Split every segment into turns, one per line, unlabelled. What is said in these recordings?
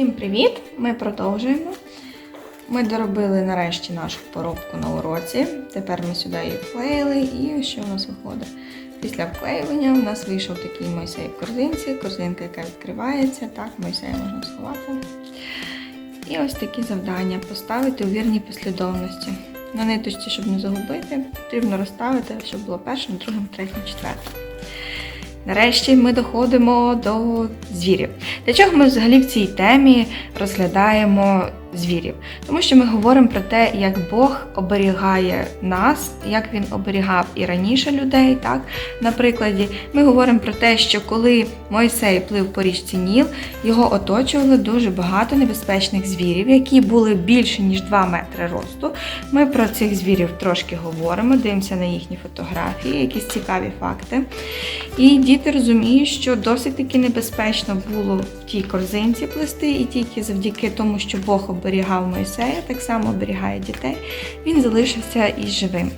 Всім привіт! Ми продовжуємо. Ми доробили нарешті нашу поробку на уроці. Тепер ми сюди її вклеїли і що у нас виходить? Після вклеювання у нас вийшов такий Мойсей в корзинці, корзинка, яка відкривається. Так, Мойсея можна сховати. І ось такі завдання поставити у вірній послідовності. На ниточці, щоб не загубити, потрібно розставити, щоб було першим, другим, третім, четвертим. Нарешті ми доходимо до звірів. Для чого ми взагалі в цій темі розглядаємо звірів? Тому що ми говоримо про те, як Бог оберігає нас, як він оберігав і раніше людей. Так, на прикладі, ми говоримо про те, що коли Мойсей плив по річці Ніл, його оточували дуже багато небезпечних звірів, які були більше ніж 2 метри росту. Ми про цих звірів трошки говоримо, дивимося на їхні фотографії, якісь цікаві факти. І діти розуміють, що досить таки небезпечно було в тій корзинці плести, і тільки завдяки тому, що Бог оберігав Мойсея, так само оберігає дітей, він залишився і живим.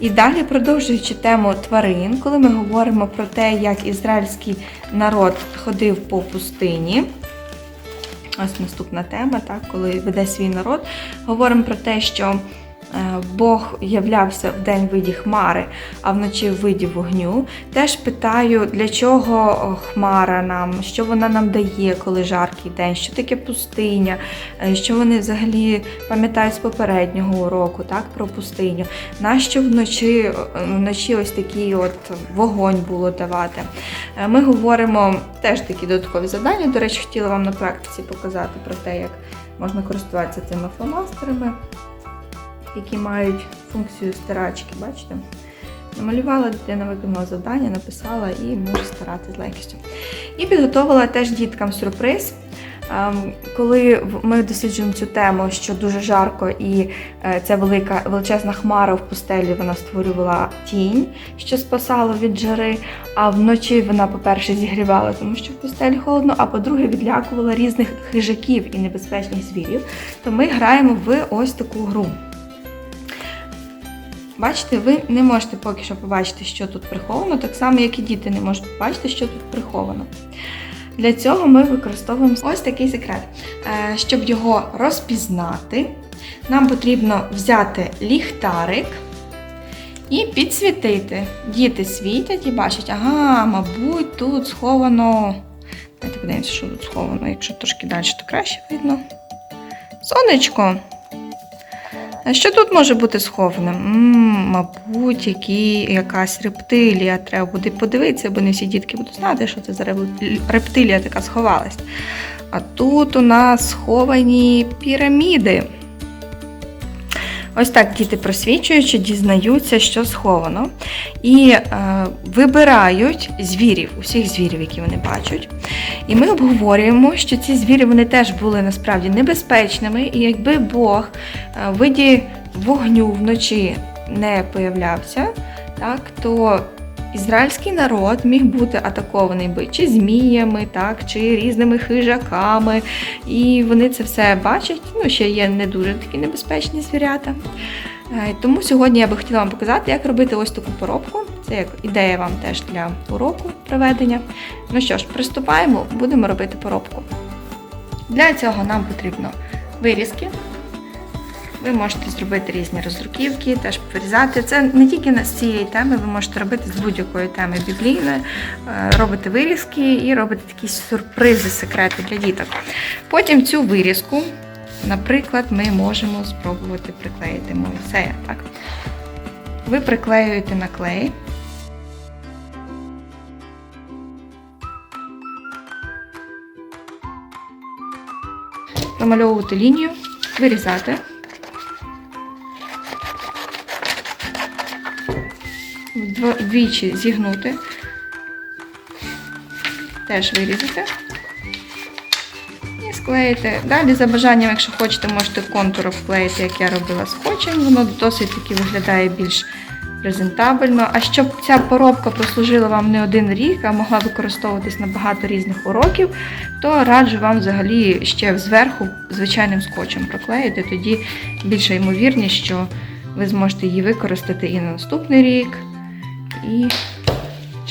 І далі, продовжуючи тему тварин, коли ми говоримо про те, як ізраїльський народ ходив по пустині. Ось наступна тема, так, коли веде свій народ, говоримо про те, що Бог являвся в день виді хмари, а вночі в виді вогню. Теж питаю, для чого хмара нам, що вона нам дає, коли жаркий день, що таке пустиня, е, що вони взагалі пам'ятають з попереднього уроку, так, про пустиню. Нащо вночі, е, вночі ось такий от вогонь було давати. Е, Ми говоримо теж такі додаткові завдання. До речі, хотіла вам на практиці показати про те, як можна користуватися цими фломастерами які мають функцію стирачки, бачите? Намалювала дитина, виконала завдання, написала і може старати з легкістю. І підготувала теж діткам сюрприз. Ем, Коли ми досліджуємо цю тему, що дуже жарко, і е, ця велика величезна хмара в пустелі вона створювала тінь, що спасало від жари. А вночі вона, по-перше, зігрівала, тому що в пустелі холодно, а по-друге, відлякувала різних хижаків і небезпечних звірів. То ми граємо в ось таку гру. Бачите, ви не можете поки що побачити, що тут приховано, так само, як і діти не можуть побачити, що тут приховано. Для цього ми використовуємо ось такий секрет. Е, Щоб його розпізнати, нам потрібно взяти ліхтарик і підсвітити. Діти світять і бачать, ага, мабуть, тут сховано. Давайте подивимося, що тут сховано. Якщо трошки далі, то краще видно. Сонечко. А що тут може бути сховане? мабуть, які, якась рептилія. Треба буде подивитися, бо не всі дітки будуть знати, що це за рептилія така сховалась. А тут у нас сховані піраміди. Ось так діти просвічуючи, дізнаються, що сховано. І е, вибирають звірів, усіх звірів, які вони бачать. І ми обговорюємо, що ці звірі вони теж були насправді небезпечними, і якби Бог е, в виді вогню вночі не появлявся, так, то ізраїльський народ міг бути атакований би чи зміями, так, чи різними хижаками. І вони це все бачать. Ну, ще є не дуже такі небезпечні звірята. Е, Тому сьогодні я би хотіла вам показати, як робити ось таку поробку. Це як ідея вам теж для уроку проведення. Ну що ж, приступаємо, будемо робити поробку. Для цього нам потрібно вирізки. Ви можете зробити різні роздруківки, теж вирізати. Це не тільки з цієї теми, ви можете робити з будь-якої теми біблійної, Е, робити вирізки і робити такі сюрпризи, секрети для діток. Потім цю вирізку, наприклад, ми можемо спробувати приклеїти Мойсея. Так? Ви приклеюєте на клей. Лінію, вирізати. Вдвічі зігнути. Теж вирізати. І склеїти. Далі, за бажанням, якщо хочете, можете контур обклеїти, як я робила скотчем. Воно досить таки виглядає більш презентабельно. А щоб ця поробка прослужила вам не один рік, а могла використовуватись на багато різних уроків, то раджу вам взагалі ще зверху звичайним скотчем проклеїти. Тоді більша ймовірність, що ви зможете її використати і на наступний рік, і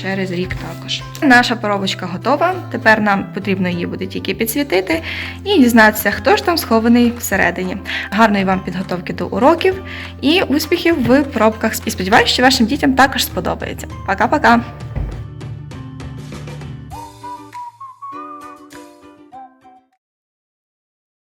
через рік також. Наша поробочка готова. Тепер нам потрібно її буде тільки підсвітити і дізнатися, хто ж там схований всередині. Гарної вам підготовки до уроків і успіхів в пробках. І сподіваюся, що вашим дітям також сподобається. Пока-пока!